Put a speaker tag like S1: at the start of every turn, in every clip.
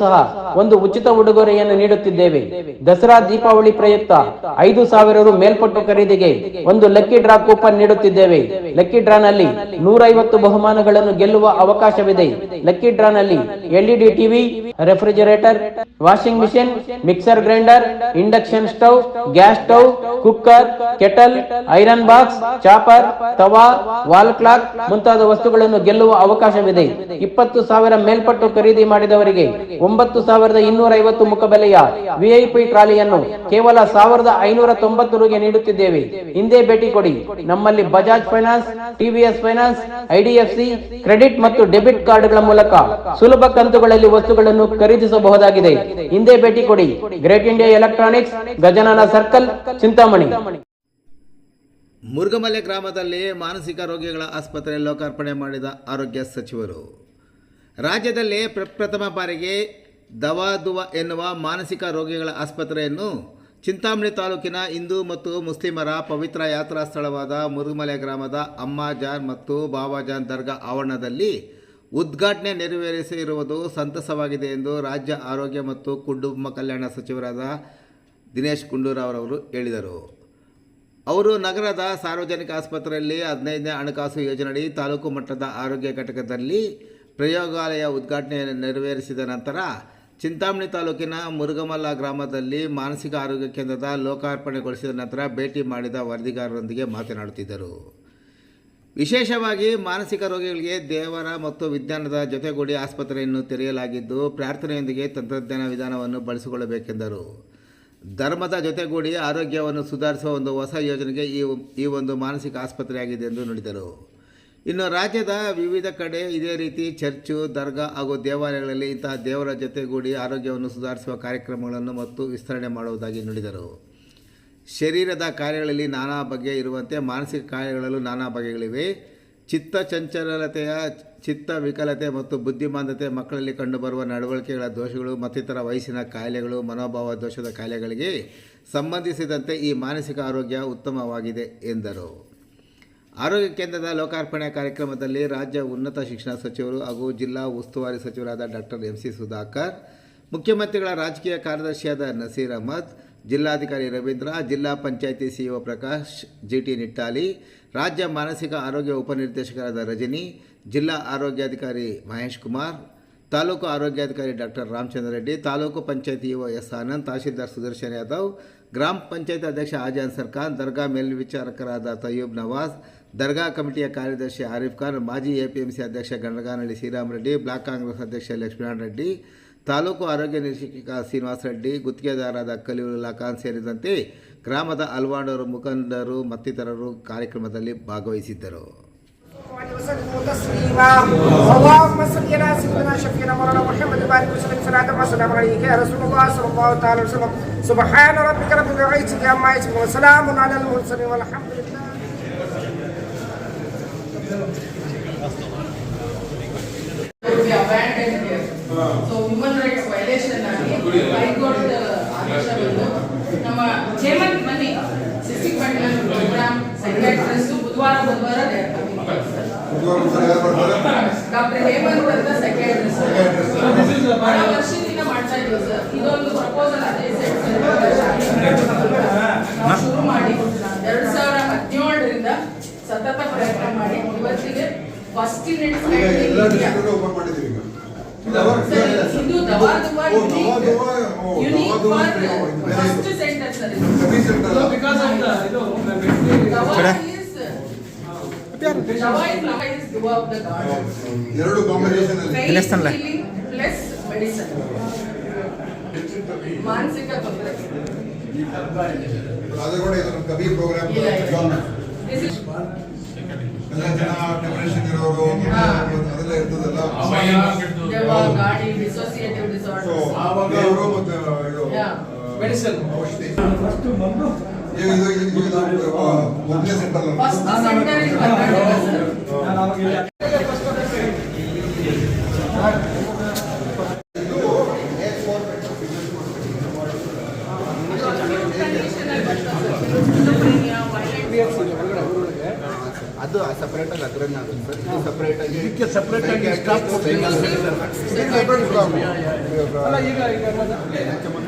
S1: ಸಹ ಒಂದು ಉಚಿತ ಉಡುಗೊರೆಯನ್ನು ನೀಡುತ್ತಿದ್ದೇವೆ. ದಸರಾ ದೀಪಾವಳಿ ಪ್ರಯುಕ್ತ ಐದು ಸಾವಿರ ರು ಮೇಲ್ಪಟ್ಟು ಖರೀದಿಗೆ ಒಂದು ಲಕ್ಕಿ ಡ್ರಾ ಕೂಪನ್ ನೀಡುತ್ತಿದ್ದೇವೆ. ಲಕ್ಕಿ ಡ್ರಾ ನಲ್ಲಿ ನೂರೈವತ್ತು ಬಹುಮಾನಗಳನ್ನು ಗೆಲ್ಲುವ ಅವಕಾಶವಿದೆ. ಲಕ್ಕಿ ಡ್ರಾ ನಲ್ಲಿ LED TV, refrigerator, washing machine, mixer grinder, induction stove, gas stove, cooker, kettle, iron box, chopper, tawa, wall clock ಮುಂತಾದ ವಸ್ತುಗಳನ್ನು ಗೆಲ್ಲುವ ಅವಕಾಶವಿದೆ. ಇಪ್ಪತ್ತು ಸಾವಿರ ಮೇಲ್ಪಟ್ಟು ಖರೀದಿ ಮಾಡಿದವರಿಗೆ ಒಂಬತ್ತು ಸಾವಿರದ ಇನ್ನೂರ ಐವತ್ತು ಮುಖಬೆಲೆಯ ವಿಐಪಿ ಟ್ರಾಲಿಯನ್ನು ಕೇವಲ ಸಾವಿರದ ಐನೂರ ತೊಂಬತ್ತು ರೂಗೆ ನೀಡುತ್ತಿದ್ದೇವೆ. ಹಿಂದೆ ಭೇಟಿ ಕೊಡಿ. ನಮ್ಮಲ್ಲಿ Bajaj finance TVS finance IDFC credit ಮತ್ತು ಡೆಬಿಟ್ ಕಾರ್ಡ್ಗಳ ಮೂಲಕ ಸುಲಭ ಕಂತುಗಳಲ್ಲಿ ವಸ್ತುಗಳನ್ನು ಖರೀದಿಸಬಹುದಾಗಿದೆ. ಹಿಂದೆ ಭೇಟಿ ಕೊಡಿ. Great India electronics Gajanana circle Chintamani.
S2: Murugamale ಗ್ರಾಮದಲ್ಲಿ ಮಾನಸಿಕ ರೋಗಿಗಳ ಆಸ್ಪತ್ರೆ ಲೋಕಾರ್ಪಣೆ ಮಾಡಿದ ಆರೋಗ್ಯ ಸಚಿವರು. ರಾಜ್ಯದಲ್ಲಿ ಪ್ರಪ್ರಥಮ ಬಾರಿಗೆ ದವಾದುವ ಎನ್ನುವ ಮಾನಸಿಕ ರೋಗಿಗಳ ಆಸ್ಪತ್ರೆಯನ್ನು ಚಿಂತಾಮಣಿ ತಾಲೂಕಿನ ಹಿಂದೂ ಮತ್ತು ಮುಸ್ಲಿಮರ ಪವಿತ್ರ ಯಾತ್ರಾ ಸ್ಥಳವಾದ ಮುರುಗಮಲೆ ಗ್ರಾಮದ ಅಮ್ಮಾಜಾನ್ ಮತ್ತು ಬಾಬಾಜಾನ್ ದರ್ಗಾ ಆವರಣದಲ್ಲಿ ಉದ್ಘಾಟನೆ ನೆರವೇರಿಸಿರುವುದು ಸಂತಸವಾಗಿದೆ ಎಂದು ರಾಜ್ಯ ಆರೋಗ್ಯ ಮತ್ತು ಕುಟುಂಬ ಕಲ್ಯಾಣ ಸಚಿವರಾದ ದಿನೇಶ್ ಗುಂಡೂರಾವ್ ಅವರು ಹೇಳಿದರು. ಅವರು ನಗರದ ಸಾರ್ವಜನಿಕ ಆಸ್ಪತ್ರೆಯಲ್ಲಿ ಹದಿನೈದನೇ ಹಣಕಾಸು ಯೋಜನೆಯಡಿ ತಾಲೂಕು ಮಟ್ಟದ ಆರೋಗ್ಯ ಘಟಕದಲ್ಲಿ ಪ್ರಯೋಗಾಲಯ ಉದ್ಘಾಟನೆಯನ್ನು ನೆರವೇರಿಸಿದ ನಂತರ ಚಿಂತಾಮಣಿ ತಾಲೂಕಿನ ಮುರುಗಮಲ್ಲ ಗ್ರಾಮದಲ್ಲಿ ಮಾನಸಿಕ ಆರೋಗ್ಯ ಕೇಂದ್ರದ ಲೋಕಾರ್ಪಣೆಗೊಳಿಸಿದ ನಂತರ ಭೇಟಿ ಮಾಡಿದ ವರದಿಗಾರರೊಂದಿಗೆ ಮಾತನಾಡುತ್ತಿದ್ದರು. ವಿಶೇಷವಾಗಿ ಮಾನಸಿಕ ರೋಗಿಗಳಿಗೆ ದೇವರ ಮತ್ತು ವಿಜ್ಞಾನದ ಜೊತೆಗೂಡಿ ಆಸ್ಪತ್ರೆಯನ್ನು ತೆರೆಯಲಾಗಿದ್ದು ಪ್ರಾರ್ಥನೆಯೊಂದಿಗೆ ತಂತ್ರಜ್ಞಾನ ವಿಧಾನವನ್ನು ಬಳಸಿಕೊಳ್ಳಬೇಕೆಂದರು. ಧರ್ಮದ ಜೊತೆಗೂಡಿ ಆರೋಗ್ಯವನ್ನು ಸುಧಾರಿಸುವ ಒಂದು ಹೊಸ ಯೋಜನೆಗೆ ಈ ಈ ಒಂದು ಮಾನಸಿಕ ಆಸ್ಪತ್ರೆಯಾಗಿದೆ ಎಂದು ನುಡಿದರು. ಇನ್ನು ರಾಜ್ಯದ ವಿವಿಧ ಕಡೆ ಇದೇ ರೀತಿ ಚರ್ಚು, ದರ್ಗಾ ಹಾಗೂ ದೇವಾಲಯಗಳಲ್ಲಿ ಇಂತಹ ದೇವರ ಜೊತೆಗೂಡಿ ಆರೋಗ್ಯವನ್ನು ಸುಧಾರಿಸುವ ಕಾರ್ಯಕ್ರಮಗಳನ್ನು ಮತ್ತು ವಿಸ್ತರಣೆ ಮಾಡುವುದಾಗಿ ನುಡಿದರು. ಶರೀರದ ಕಾರ್ಯಗಳಲ್ಲಿ ನಾನಾ ಬಗೆ ಇರುವಂತೆ ಮಾನಸಿಕ ಕಾರ್ಯಗಳಲ್ಲೂ ನಾನಾ ಬಗೆಗಳಿವೆ. ಚಿತ್ತ ಚಂಚಲತೆಯ, ಚಿತ್ತ ವಿಕಲತೆ ಮತ್ತು ಬುದ್ಧಿಮಾಂದತೆ ಮಕ್ಕಳಲ್ಲಿ ಕಂಡುಬರುವ ನಡವಳಿಕೆಗಳ ದೋಷಗಳು ಮತ್ತಿತರ ವಯಸ್ಸಿನ ಕಾಯಿಲೆಗಳು, ಮನೋಭಾವ ದೋಷದ ಕಾಯಿಲೆಗಳಿಗೆ ಸಂಬಂಧಿಸಿದಂತೆ ಈ ಮಾನಸಿಕ ಆರೋಗ್ಯ ಉತ್ತಮವಾಗಿದೆ, ಎಂದರು. ಆರೋಗ್ಯ ಕೇಂದ್ರದ ಲೋಕಾರ್ಪಣೆ ಕಾರ್ಯಕ್ರಮದಲ್ಲಿ ರಾಜ್ಯ ಉನ್ನತ ಶಿಕ್ಷಣ ಸಚಿವರು ಹಾಗೂ ಜಿಲ್ಲಾ ಉಸ್ತುವಾರಿ ಸಚಿವರಾದ ಡಾಕ್ಟರ್ ಎಂ ಸಿ ಸುಧಾಕರ್, ಮುಖ್ಯಮಂತ್ರಿಗಳ ರಾಜಕೀಯ ಕಾರ್ಯದರ್ಶಿಯಾದ ನಸೀರ್ ಅಹಮದ್, ಜಿಲ್ಲಾಧಿಕಾರಿ ರವೀಂದ್ರ, ಜಿಲ್ಲಾ panchayat CEO Prakash, G T Nittali, ರಾಜ್ಯ ಮಾನಸಿಕ ಆರೋಗ್ಯ ಉಪನಿರ್ದೇಶಕರಾದ ರಜನಿ, ಜಿಲ್ಲಾ ಆರೋಗ್ಯಾಧಿಕಾರಿ ಮಹೇಶ್ ಕುಮಾರ್ ತಾಲೂಕು ಆರೋಗ್ಯಾಧಿಕಾರಿ doctor Ramachandra Reddy, taluk panchayat EO S Anand, tahsildar Sudarshan Yadav, ಗ್ರಾಮ ಪಂಚಾಯತ್ ಅಧ್ಯಕ್ಷ ಆಜಾನ್ ಸರ್ಖಾನ್ ದರ್ಗಾ ಮೇಲ್ವಿಚಾರಕರಾದ ತಯ್ಯೂಬ್ ನವಾಜ್, ದರ್ಗಾ ಕಮಿಟಿಯ ಕಾರ್ಯದರ್ಶಿ ಆರಿಫ್ ಖಾನ್, ಮಾಜಿ ಎಪಿಎಂಸಿ ಅಧ್ಯಕ್ಷ ಗಣಗಾನಹಳ್ಳಿ ಶ್ರೀರಾಮ್ ರೆಡ್ಡಿ, ಬ್ಲಾಕ್ ಕಾಂಗ್ರೆಸ್ ಅಧ್ಯಕ್ಷ ಲಕ್ಷ್ಮೀನಾರಾಯಣ ರೆಡ್ಡಿ, ತಾಲೂಕು ಆರೋಗ್ಯ ನಿರೀಕ್ಷಕ ಶ್ರೀನಿವಾಸ ರೆಡ್ಡಿ, ಗುತ್ತಿಗೆದಾರರಾದ ಕಲಿಯುಲ್ಲಾ ಖಾನ್ ಸೇರಿದಂತೆ ಗ್ರಾಮದ ಅಲ್ವಾಡರು, ಮುಖಂಡರು ಮತ್ತಿತರರು ಕಾರ್ಯಕ್ರಮದಲ್ಲಿ ಭಾಗವಹಿಸಿದ್ದರು.
S3: تسليما اللهم صل على سيدنا شفينا مولانا محمد بارك وسلم صلاه وسلام عليك يا رسول الله صلى الله تعالى وسلم سبحان ربك رب العزه عما يصفون وسلام على المرسلين والحمد لله
S4: would be abandoned here. So human rights violation ಆಗಿ ಹೈಕೋರ್ಟ್ ಆದೇಶವನ್ನು ನಮ್ಮ ಹೇಮಂತ್ ಡಾಕ್ಟರ್ ಹೇಮಂತ್ ಅಂತ ಸೈಕಾಟ್ರಿಸ್ಟ್ ಬಹಳ ವರ್ಷದಿಂದ ಮಾಡ್ತಾ ಇದ್ದೀವಿ ಸರ್ ಇದೊಂದು ಪ್ರಪೋಸಲ್ ಅದೇ ಸೆಟ್ ನಾವು ಶುರು ಮಾಡಿ ಎರಡ್ ಸಾವಿರ ಹದಿನೇಳರಿಂದ ಸತತ ಪ್ರಯತ್ನ ಮಾಡಿ ಇವತ್ತಿಗೆ ಫಸ್ಟ್ ಇನ್ ಇಟ್ಸ್
S5: ಓಪನ್ ಮಾಡಿದ್ದೀವಿ ಈಗ?
S4: ಇದು ದವಾ
S5: unique. First
S4: centre sir the ಇದು ದವಾ is ದವಾ the.
S5: ಎರಡು ಕಾಂಬಿನೇಷನ್ ಅಲ್ಲಿ
S4: healing plus medicine. ಮಾನಸಿಕ ತೊಂದರೆ
S5: ಅದು ಕೂಡ ಇದು ಕವಿ ಪ್ರೋಗ್ರಾಮ್
S4: ಇಲ್ಲ, ಇಲ್ಲ. This is
S5: ಎಲ್ಲ ಜನ ಡೆಪ್ರೆಷನ್ ಇರೋರು
S4: ಹಾ.
S5: ಅದೆಲ್ಲ ಎಲ್ಲ ಇರ್ತದಲ್ಲ
S4: ದೆವ್ವ, ಗಾಡಿ ಡಿಸೋಸಿಯೇಟಿವ್
S5: ಸೊ
S4: ಆವಾಗ-
S5: ದೇವರು ಮತ್ತೆ ಇದು
S4: Yeah.
S5: ಔಷಧಿ ಫಸ್ಟ್ ಇದು ಸೆಂಟರ್
S2: ಅದು ಸಪರೇಟಾಗಿ ಅದರನ್ನ ಆಗುತ್ತೆ ಸರ್ ಸಪ್ರೇಟ್ ಆಗಿ
S6: ಇದಕ್ಕೆ ಸಪ್ರೇಟ್ ಆಗಿ
S4: ಸ್ಟಾಪ್ ಈಗ ಆಂಗ್ಸೈಟಿ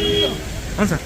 S4: ಸಮಸ್ಯೆ
S6: ಹಾಂ ಸರ್